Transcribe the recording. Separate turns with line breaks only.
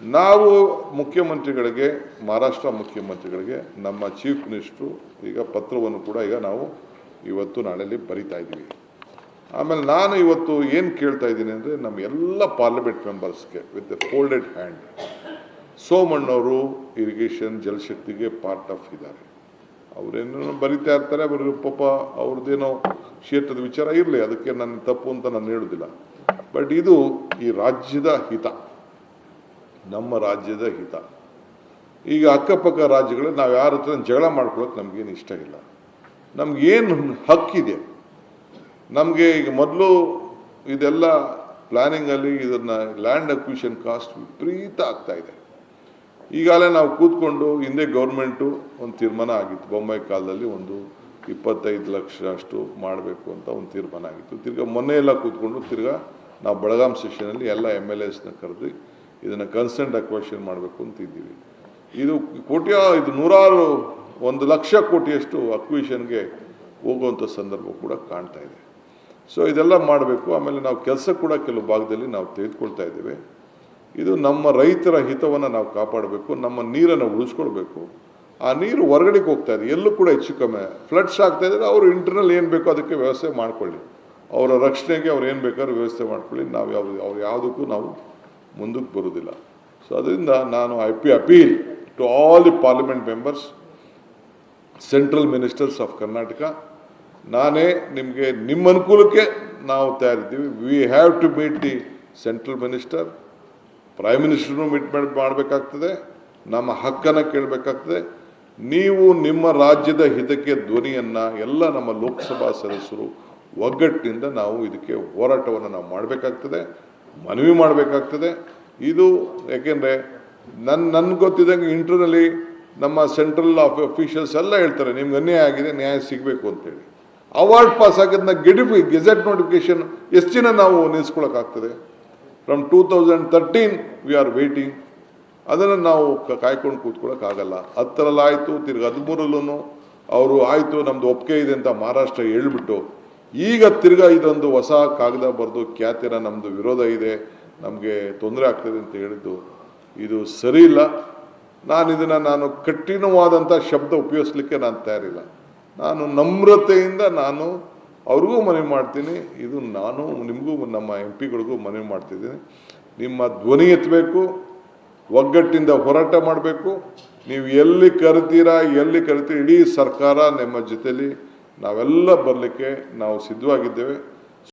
ನಾವು ಮುಖ್ಯಮಂತ್ರಿಗಳಿಗೆ, ಮಹಾರಾಷ್ಟ್ರ ಮುಖ್ಯಮಂತ್ರಿಗಳಿಗೆ, ನಮ್ಮ ಚೀಫ್ ಮಿನಿಸ್ಟ್ರು, ಈಗ ಪತ್ರವನ್ನು ಕೂಡ ಈಗ ನಾವು ಇವತ್ತು ನಾಳೆಯಲ್ಲಿ ಬರಿತಾ ಇದ್ದೀವಿ. ಆಮೇಲೆ ನಾನು ಇವತ್ತು ಏನು ಕೇಳ್ತಾ ಇದ್ದೀನಿ ಅಂದರೆ, ನಮ್ಮ ಎಲ್ಲ ಪಾರ್ಲಿಮೆಂಟ್ ಮೆಂಬರ್ಸ್ಗೆ ವಿತ್ ಎ ಫೋಲ್ಡೆಡ್ ಹ್ಯಾಂಡ್, ಸೋಮಣ್ಣವರು ಇರಿಗೇಷನ್ ಜಲಶಕ್ತಿಗೆ ಪಾರ್ಟ್ ಆಫ್ ಇದ್ದಾರೆ. ಅವರೇನೋ ಬರಿತಾ ಇರ್ತಾರೆ, ಅವರು ಪಾಪ ಅವ್ರದ್ದೇನೋ ಕ್ಷೇತ್ರದ ವಿಚಾರ ಇರಲಿ, ಅದಕ್ಕೆ ನನ್ನ ತಪ್ಪು ಅಂತ ನಾನು ಹೇಳೋದಿಲ್ಲ. ಬಟ್ ಇದು ಈ ರಾಜ್ಯದ ಹಿತ. ನಮ್ಮ ರಾಜ್ಯದ ಹಿತ. ಈಗ ಅಕ್ಕಪಕ್ಕ ರಾಜ್ಯಗಳು ನಾವು ಯಾರ ಹತ್ರ ಜಗಳ ಮಾಡ್ಕೊಳ್ಳೋಕೆ ನಮಗೇನು ಇಷ್ಟ ಇಲ್ಲ. ನಮಗೇನು ಹಕ್ಕಿದೆ ನಮಗೆ ಈಗ ಮೊದಲು ಇದೆಲ್ಲ ಪ್ಲ್ಯಾನಿಂಗಲ್ಲಿ ಇದನ್ನು ಲ್ಯಾಂಡ್ ಅಕ್ವಿಷನ್ ಕಾಸ್ಟ್ ವಿಪರೀತ ಆಗ್ತಾ ಇದೆ. ಈಗಾಗಲೇ ನಾವು ಕೂತ್ಕೊಂಡು ಹಿಂದೆ ಗೌರ್ಮೆಂಟು ಒಂದು ತೀರ್ಮಾನ ಆಗಿತ್ತು. ಬೊಂಬೈ ಕಾಲದಲ್ಲಿ ಒಂದು ಇಪ್ಪತ್ತೈದು ಲಕ್ಷ ಅಷ್ಟು ಮಾಡಬೇಕು ಅಂತ ಒಂದು ತೀರ್ಮಾನ ಆಗಿತ್ತು. ತಿರ್ಗಾ ಮೊನ್ನೆ ಎಲ್ಲ ಕೂತ್ಕೊಂಡು ತಿರ್ಗಾ ನಾವು ಬೆಳಗಾಂ ಸೆಷನಲ್ಲಿ ಎಲ್ಲ ಎಂ ಎಲ್ ಎಸ್ನ ಕರೆದು ಇದನ್ನು ಕನ್ಸೆಂಟ್ ಅಕ್ವೇಷನ್ ಮಾಡಬೇಕು ಅಂತ ಇದ್ದೀವಿ. ಇದು ಕೋಟ್ಯ, ಇದು ನೂರಾರು ಒಂದು ಲಕ್ಷ ಕೋಟಿಯಷ್ಟು ಅಕ್ವಿಷನ್ಗೆ ಹೋಗುವಂಥ ಸಂದರ್ಭ ಕೂಡ ಕಾಣ್ತಾ ಇದೆ. ಸೊ ಇದೆಲ್ಲ ಮಾಡಬೇಕು. ಆಮೇಲೆ ನಾವು ಕೆಲಸ ಕೂಡ ಕೆಲವು ಭಾಗದಲ್ಲಿ ನಾವು ತೆಗೆದುಕೊಳ್ತಾ ಇದ್ದೇವೆ. ಇದು ನಮ್ಮ ರೈತರ ಹಿತವನ್ನು ನಾವು ಕಾಪಾಡಬೇಕು, ನಮ್ಮ ನೀರನ್ನು ಉಳಿಸ್ಕೊಳ್ಬೇಕು. ಆ ನೀರು ಹೊರಗಡೆಗೆ ಹೋಗ್ತಾ ಇದೆ. ಎಲ್ಲೂ ಕೂಡ ಹೆಚ್ಚು ಕಮ್ಮಿ. ಫ್ಲಡ್ಸ್ ಆಗ್ತಾ ಇದ್ದಾರೆ ಅವರು ಇಂಟರ್ನಲ್ ಏನು ಬೇಕೋ ಅದಕ್ಕೆ ವ್ಯವಸ್ಥೆ ಮಾಡಿಕೊಳ್ಳಿ. ಅವರ ರಕ್ಷಣೆಗೆ ಅವ್ರು ಏನು ಬೇಕಾದ್ರೂ ವ್ಯವಸ್ಥೆ ಮಾಡಿಕೊಳ್ಳಿ. ನಾವು ಯಾವುದು, ಅವ್ರು ಯಾವುದಕ್ಕೂ ನಾವು ಮುಂದಕ್ಕೆ ಬರುವುದಿಲ್ಲ. ಸೊ ಅದರಿಂದ ನಾನು I P appeal to all the parliament members central ministers of Karnataka ನಾನೇ ನಿಮಗೆ ನಿಮ್ಮ ಅನುಕೂಲಕ್ಕೆ ನಾವು ತಯಾರಿದ್ದೀವಿ. We have to meet the central minister prime ಮಿನಿಸ್ಟರ್ನು meet ಮಾಡಿ, ಮಾಡಬೇಕಾಗ್ತದೆ. ನಮ್ಮ ಹಕ್ಕನ್ನು ಕೇಳಬೇಕಾಗ್ತದೆ. ನೀವು ನಿಮ್ಮ ರಾಜ್ಯದ ಹಿತಕ್ಕೆ ಧ್ವನಿಯನ್ನು ಎಲ್ಲ ನಮ್ಮ ಲೋಕಸಭಾ ಸದಸ್ಯರು ಒಗ್ಗಟ್ಟಿನಿಂದ ನಾವು ಇದಕ್ಕೆ ಹೋರಾಟವನ್ನು ನಾವು ಮಾಡಬೇಕಾಗ್ತದೆ. ಮನವಿ ಮಾಡಬೇಕಾಗ್ತದೆ. ಇದು ಯಾಕೆಂದರೆ ನನ್ನ ನನ್ಗೆ ಗೊತ್ತಿದ್ದಂಗೆ ಇಂಟರ್ನಲ್ಲಿ ನಮ್ಮ ಸೆಂಟ್ರಲ್ ಆಫ್ ಅಫಿಷಿಯಲ್ಸ್ ಎಲ್ಲ ಹೇಳ್ತಾರೆ, ನಿಮ್ಗೆ ಅನ್ಯಾಯ ಆಗಿದೆ, ನ್ಯಾಯ ಸಿಗಬೇಕು ಅಂತೇಳಿ. ಅವಾರ್ಡ್ ಪಾಸ್ ಆಗಿದ್ದನ್ನ ಗೆಡಿಫಿ ಗೆಜೆಟ್ ನೋಟಿಫಿಕೇಶನ್ ಎಷ್ಟು ದಿನ ನಾವು ನಿಲ್ಲಿಸ್ಕೊಳಕ್ಕಾಗ್ತದೆ from two thousand thirteen we are waiting. ಅದನ್ನು ನಾವು ಕಾಯ್ಕೊಂಡು ಕೂತ್ಕೊಳ್ಳೋಕ್ಕಾಗಲ್ಲ ಹತ್ತರಲ್ಲಾಯಿತು ತಿರ್ಗಿ ಹದಿಮೂರಲ್ಲೂ ಅವರು ಆಯಿತು ನಮ್ಮದು ಒಪ್ಪಿಗೆ ಇದೆ ಅಂತ ಮಹಾರಾಷ್ಟ್ರ ಹೇಳ್ಬಿಟ್ಟು ಈಗ ತಿರ್ಗಾ ಇದೊಂದು ಹೊಸ ಕಾಗದ ಬರೆದು ಖ್ಯಾತಿರ ನಮ್ಮದು ವಿರೋಧ ಇದೆ, ನಮಗೆ ತೊಂದರೆ ಆಗ್ತದೆ ಅಂತ ಹೇಳಿದ್ದು ಇದು ಸರಿ ಇಲ್ಲ. ನಾನು ಇದನ್ನು ನಾನು ಕಠಿಣವಾದಂಥ ಶಬ್ದ ಉಪಯೋಗಿಸ್ಲಿಕ್ಕೆ ನಾನು ತಯಾರಿಲ್ಲ. ನಾನು ನಮ್ರತೆಯಿಂದ ನಾನು ಅವ್ರಿಗೂ ಮನವಿ ಮಾಡ್ತೀನಿ, ಇದು ನಾನು ನಿಮಗೂ ನಮ್ಮ ಎಂ ಪಿಗಳಿಗೂ ಮನವಿ ಮಾಡ್ತಿದ್ದೀನಿ. ನಿಮ್ಮ ಧ್ವನಿ ಎತ್ತಬೇಕು, ಒಗ್ಗಟ್ಟಿಂದ ಹೋರಾಟ ಮಾಡಬೇಕು. ನೀವು ಎಲ್ಲಿ ಕರಿತೀರಾ, ಎಲ್ಲಿ ಕರಿತೀರಿ, ಇಡೀ ಸರ್ಕಾರ ನಿಮ್ಮ ಜೊತೆಲಿ ನಾವೆಲ್ಲ ಬರಲಿಕ್ಕೆ ನಾವು ಸಿದ್ಧವಾಗಿದ್ದೇವೆ.